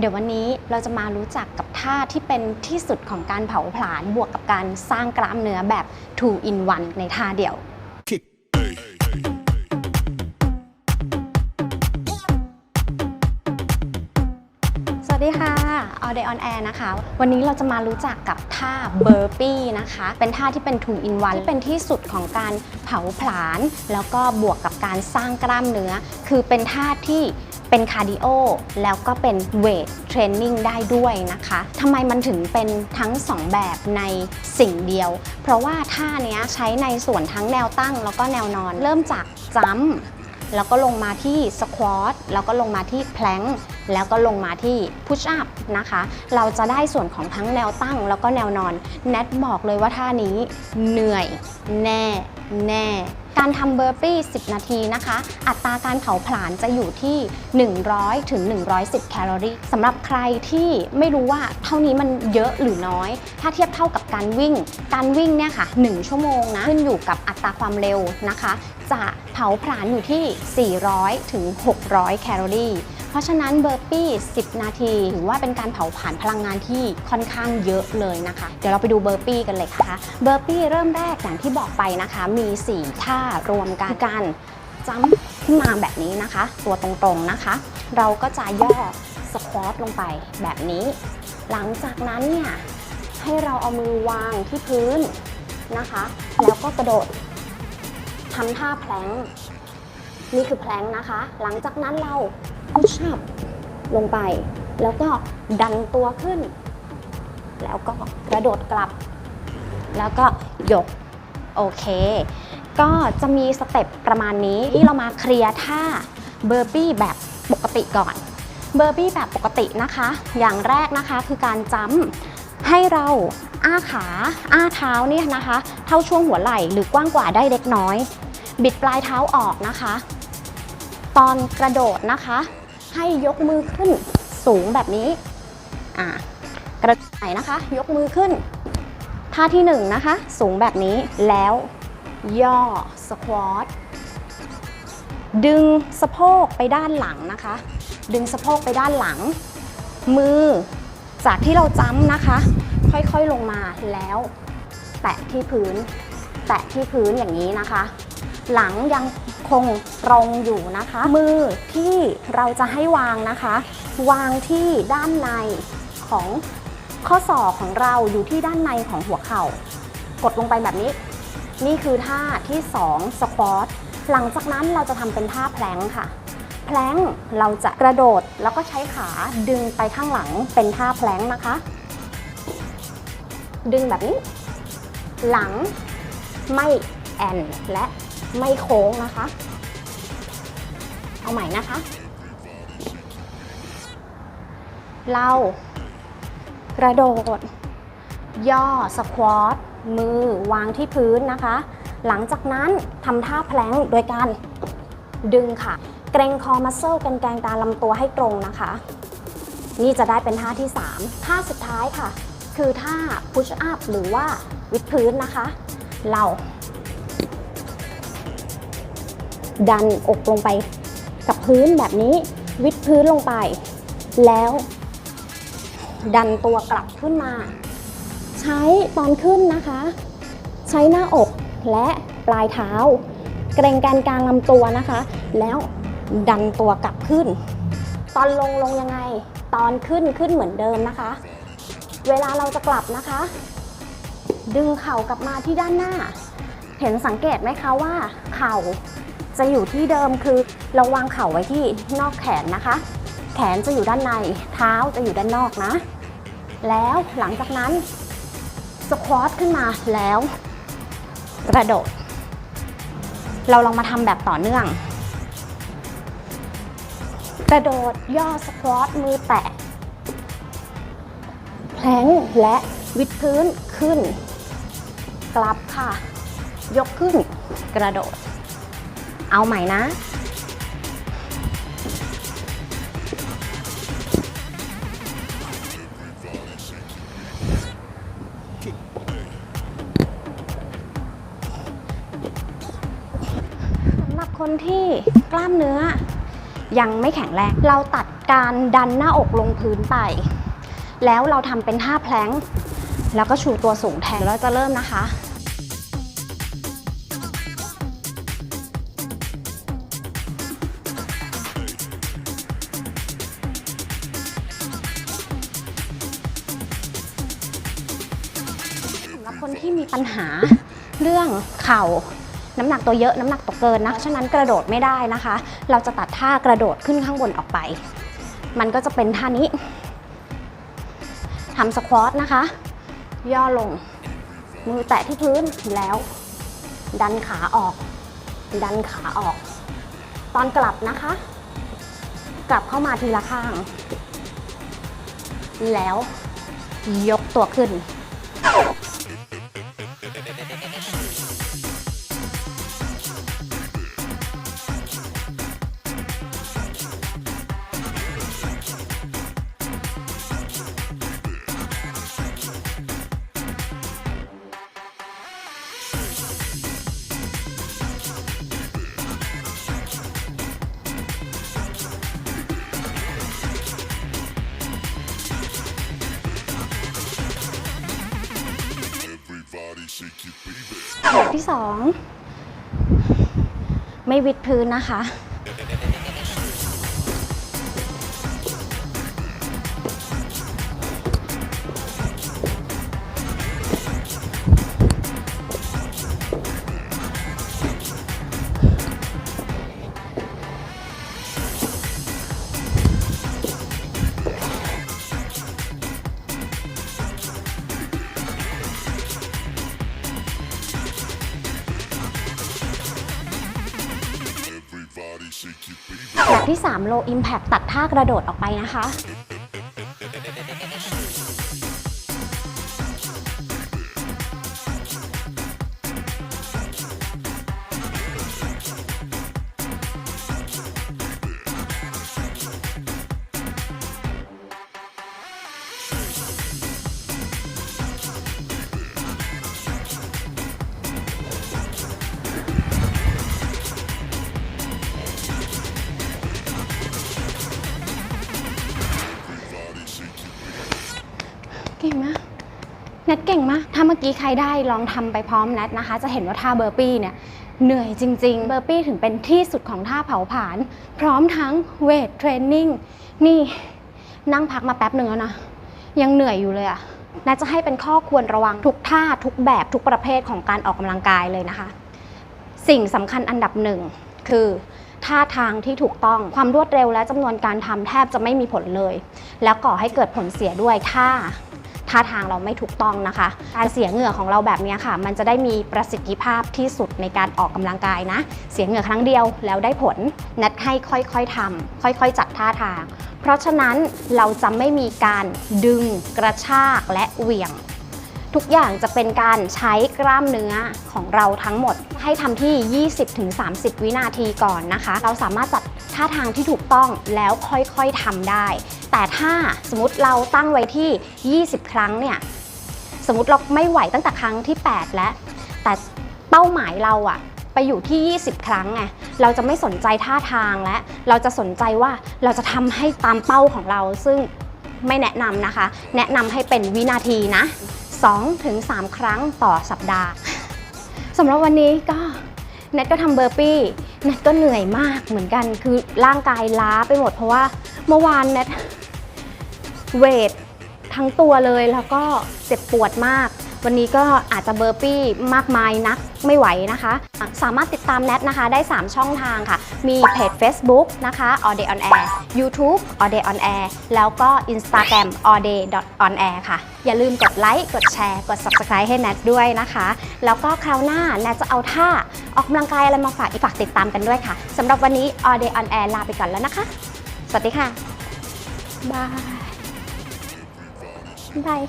เดี๋ยววันนี้เราจะมารู้จักกับท่าที่เป็นที่สุดของการเผาผลาญบวกกับการสร้างกล้ามเนื้อแบบ 2 in 1 ในท่าเดียว สวัสดีค่ะ All Day on Air นะคะ วันนี้เราจะมารู้จักกับท่าเบอร์ปี้นะคะ เป็นท่าที่เป็น 2 in 1ที่เป็นที่สุดของการเผาผลาญแล้วก็บวกกับการสร้างกล้ามเนื้อ คือเป็นท่าที่ เป็นคาร์ดิโอแล้วก็เป็นเวทเทรนนิ่งได้ด้วยนะคะทำไมมันถึงเป็นทั้ง 2 แบบในสิ่งเดียว เพราะว่าท่าเนี้ยใช้ในส่วนทั้งแนวตั้งแล้วก็แนวนอน เริ่มจากจัมแล้วก็ลงมาที่สควอตแล้วก็ลงมาที่แพลงแล้วก็ลงมาที่พุชอัพนะคะ เราจะได้ส่วนของทั้งแนวตั้งแล้วก็แนวนอน แนทบอกเลยว่าท่านี้เหนื่อยแน่แน่ การทำเบอร์ปี้ 10 นาทีนะคะ อัตราการเผาผลาญจะอยู่ที่ 100ถึง110 แคลอรี่สำหรับใครที่ไม่รู้ว่าเท่านี้มันเยอะหรือน้อย ถ้าเทียบเท่ากับการวิ่ง การวิ่งเนี่ยค่ะ 1 ชั่วโมงนะ ขึ้นอยู่กับอัตราความเร็วนะคะ จะเผาผลาญอยู่ที่ 400ถึง600 แคลอรี่ เพราะฉะนั้นเบอร์ปี้ 10 นาทีถือว่าเป็นการเผาผลาญพลังงานที่ค่อนข้างเยอะเลยนะคะ เดี๋ยวเราไปดูเบอร์ปี้กันเลยค่ะเบอร์ปี้เริ่มแรกอย่างที่บอกไปนะคะ มี 4 ท่ารวมกันการจัมขึ้นมาแบบนี้นะคะ ตัวตรงๆนะคะ เราก็จะย่อสควอตลงไปแบบนี้ หลังจากนั้นเนี่ยให้เราเอามือวางที่พื้นนะคะ แล้วก็กระโดดทำท่าแพลงนี่คือแพลงนะคะ หลังจากนั้นเรา พุชอัพลงไป แล้วก็ดันตัวขึ้น แล้วก็กระโดดกลับ แล้วก็ยก โอเค ก็จะมีสเต็ปประมาณนี้ที่เรามาเคลียร์ท่าเบอร์ปี้แบบปกติก่อน เบอร์บี้แบบปกตินะคะ อย่างแรกนะคะคือการจัมป์ให้เราอ้าขาอ้าเท้าเนี่ยนะคะ เท่าช่วงหัวไหล่หรือกว้างกว่าได้เล็กน้อย บิดปลายเท้าออกนะคะ ตอนกระโดดนะคะ ให้ยกมือขึ้นสูงแบบนี้อ่ากระโดดไหนนะคะ ยกมือขึ้น ท่าที่หนึ่งนะคะ สูงแบบนี้แล้ว ย่อสควอตดึงสะโพกไปด้านหลังนะคะ ดึงสะโพกไปด้านหลัง มือจากที่เราจ้ำนะคะ ค่อยๆลงมาแล้ว แตะที่พื้น แตะที่พื้นอย่างนี้นะคะ หลังยังคงตรงอยู่นะคะ มือที่เราจะให้วางนะคะ วางที่ด้านในของข้อศอกของเราอยู่ที่ด้านในของหัวเข่า กดลงไปแบบนี้ นี่คือท่าที่2สควอตหลังจากนั้นเราจะทำเป็นท่าแพลงค่ะ แพลงเราจะกระโดดแล้วก็ใช้ขาดึงไปข้างหลังเป็นท่าแพลงนะคะ ดึงแบบนี้ หลังไม่แอนและ ไม่โค้งนะคะ เอาใหม่นะคะ เรากระโดด ย่อสควอตมือวางที่พื้นนะคะ หลังจากนั้นทำท่าแพลงโดยการดึงค่ะ เกรงคอมัสเซลกันแกงตาลำตัวให้ตรงนะคะ นี่จะได้เป็นท่าที่ 3 ท่าสุดท้ายค่ะ คือท่า push up หรือว่าวิดพื้นนะคะ เรา ดันอกลงไปกับพื้นแบบนี้ วิดพื้นลงไป แล้ว ดันตัวกลับขึ้นมา ใช้ตอนขึ้นนะคะ ใช้หน้าอกและปลายเท้า เกรงแกนกลางลำตัวนะคะ แล้วดันตัวกลับขึ้น ตอนลงลงยังไง ตอนขึ้นขึ้นเหมือนเดิมนะคะ เวลาเราจะกลับนะคะ ดึงเข่ากลับมาที่ด้านหน้า เห็นสังเกตไหมคะว่า เข่า จะอยู่ที่เดิมคือเราวางเข่าไว้ที่นอกแขนนะคะ แขนจะอยู่ด้านในเท้าจะอยู่ด้านนอกนะ แล้วหลังจากนั้นสควอตขึ้นมาแล้วกระโดด เราลองมาทำแบบต่อเนื่อง กระโดดย่อสควอตมือแตะแพลงและวิดพื้นขึ้น กลับค่ะ ยกขึ้นกระโดด เอาใหม่นะ สำหรับคนที่กล้ามเนื้อ ยังไม่แข็งแรง เราตัดการดันหน้าอกลงพื้นไป แล้วเราทำเป็นท่าแพลงแล้วก็ชูตัวสูงแทนแล้วจะเริ่มนะคะ ปัญหาเรื่องเข่าน้ำหนักตัวเยอะน้ำหนักตัวเกินนะฉะนั้นกระโดดไม่ได้นะคะ เราจะตัดท่ากระโดดขึ้นข้างบนออกไป มันก็จะเป็นท่านี้ทำสควอตนะคะ ย่อลง มือแตะที่พื้นแล้ว ดันขาออก ดันขาออก ตอนกลับนะคะ กลับเข้ามาทีละข้าง แล้วยกตัวขึ้น แบบที่สองไม่วิดพื้นนะคะ แบบที่ 3 low impact ตัดท่ากระโดดออกไปนะคะ นทเก่งมาก ถ้าเมื่อกี้ใครได้ลองทำไปพร้อมแนทนะคะ จะเห็นว่าท่าเบอร์ปี้เนี่ยเหนื่อยจริง ๆ เบอร์ปี้ถึงเป็นที่สุดของท่าเผาผลาญพร้อมทั้งเวทเทรนนิ่งนี่นั่งพักมาแป๊บหนึ่งแล้วนะ ยังเหนื่อยอยู่เลยอะแนทจะให้เป็นข้อควรระวังทุกท่าทุกแบบทุกประเภทของการออกกำลังกายเลยนะคะ สิ่งสำคัญอันดับหนึ่งคือท่าทางที่ถูกต้องความรวดเร็วและจำนวนการทำแทบจะไม่มีผลเลย แล้วก่อให้เกิดผลเสียด้วยถ้า ท่าทางเราไม่ถูกต้องนะคะ การเสียเหงื่อของเราแบบนี้ค่ะ มันจะได้มีประสิทธิภาพที่สุดในการออกกำลังกายนะ เสียเหงื่อครั้งเดียวแล้วได้ผล นัดให้ค่อยๆทำค่อยๆ จัดท่าทาง เพราะฉะนั้นเราจะไม่มีการดึงกระชากและเหวี่ยง ทุกอย่างจะเป็นการใช้กล้ามเนื้อของเราทั้งหมด ให้ทำที่ 20-30 วินาทีก่อนนะคะ เราสามารถจัดท่าทางที่ถูกต้องแล้วค่อยๆทำได้ แต่ถ้าสมมติเราตั้งไว้ที่ 20 ครั้งเนี่ย สมมติเราไม่ไหวตั้งแต่ครั้งที่ 8 แล้ว แต่เป้าหมายเราอะไปอยู่ที่ 20 ครั้งไง เราจะไม่สนใจท่าทางและ เราจะสนใจว่าเราจะทำให้ตามเป้าของเรา ซึ่งไม่แนะนำนะคะ แนะนำให้เป็นวินาทีนะ 2-3ถึงครั้งต่อสัปดาห์สำหรับวันนี้ก็เน็ตก็ทำเบอร์ปี้เน็ตก็เหนื่อยมากเหมือนกัน คือร่างกายล้าไปหมดเพราะว่าเมื่อวานเน็ตเวททั้งตัวเลยแล้วก็เจ็บปวดมาก วันนี้ก็อาจจะเบอร์ปี้มากมายนักไม่ไหวนะคะ สามารถติดตามแนทนะคะได้ 3 ช่องทางค่ะ มีเพจ Facebook นะคะ all day on air YouTube all day on air แล้วก็ Instagram all day on air ค่ะ อย่าลืมกดไลค์ กดแชร์ กด Subscribe ให้แนทด้วยนะคะ แล้วก็คราวหน้าแนทจะเอาท่าออกกำลังกายอะไรมาฝากอีกฝากติดตามกันด้วยค่ะสำหรับวันนี้ all day on air ลาไปก่อนแล้วนะคะ สวัสดีค่ะบายบาย